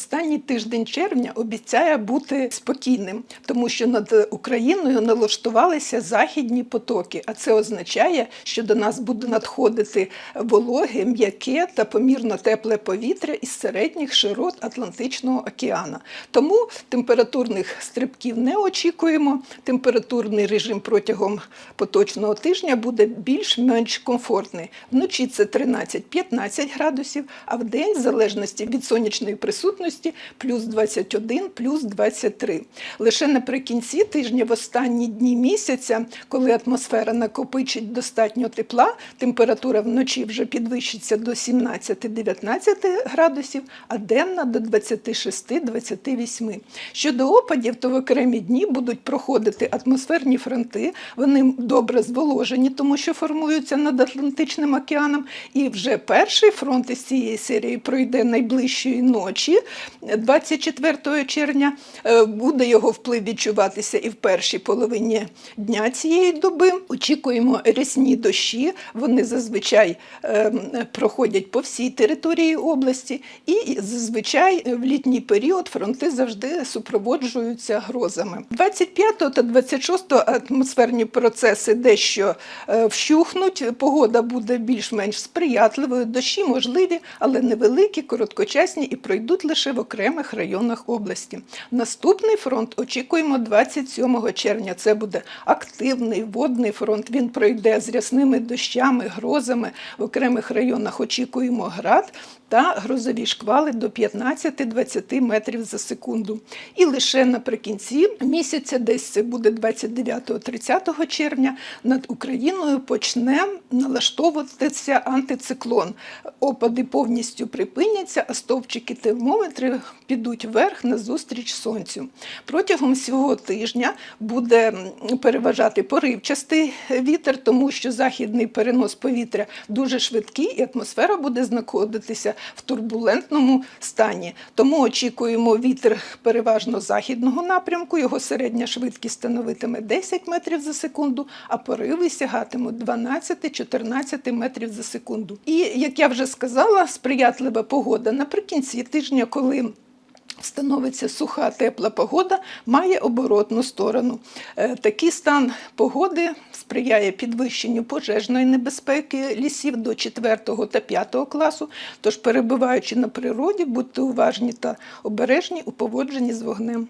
Останній тиждень червня обіцяє бути спокійним, тому що над Україною налаштувалися західні потоки, а це означає, що до нас буде надходити вологе, м'яке та помірно тепле повітря із середніх широт Атлантичного океана. Тому температурних стрибків не очікуємо. Температурний режим протягом поточного тижня буде більш-менш комфортний. Вночі це 13-15 градусів, а в день, в залежності від сонячної присутності, плюс 21, плюс 23. Лише наприкінці тижня, в останні дні місяця, коли атмосфера накопичить достатньо тепла, температура вночі вже підвищиться до 17-19 градусів, а денна до 26-28. Щодо опадів, то в окремі дні будуть проходити атмосферні фронти. Вони добре зволожені, тому що формуються над Атлантичним океаном. І вже перший фронт із цієї серії пройде найближчої ночі, 24 червня. Е, Буде його вплив відчуватися і в першій половині дня цієї доби. Очікуємо рясні дощі. Вони зазвичай е, проходять по всій території області, і зазвичай в літній період фронти завжди супроводжуються грозами. 25 та 26 атмосферні процеси дещо е, вщухнуть. Погода буде більш-менш сприятливою. Дощі можливі, але невеликі, короткочасні і пройдуть лише в окремих районах області. Наступний фронт очікуємо 27 червня. Це буде активний водний фронт. Він пройде з рясними дощами, грозами. В окремих районах очікуємо град та грозові шквали до 15-20 метрів за секунду. І лише наприкінці місяця, десь це буде 29-30 червня, над Україною почне налаштовуватися антициклон. Опади повністю припиняться, а стовпчики термометри підуть вверх назустріч сонцю. Протягом всього тижня буде переважати поривчастий вітер, тому що західний перенос повітря дуже швидкий, і атмосфера буде знаходитися в турбулентному стані. Тому очікуємо вітер переважно західного напрямку. Його середня швидкість становитиме 10 метрів за секунду, а пориви сягатимуть 12-14 метрів за секунду. І як я вже сказала, сприятлива погода наприкінці тижня, коли Становиться суха тепла погода, має оборотну сторону. Е, Такий стан погоди сприяє підвищенню пожежної небезпеки лісів до 4 та 5 класу. Тож, перебуваючи на природі, будьте уважні та обережні у поводженні з вогнем.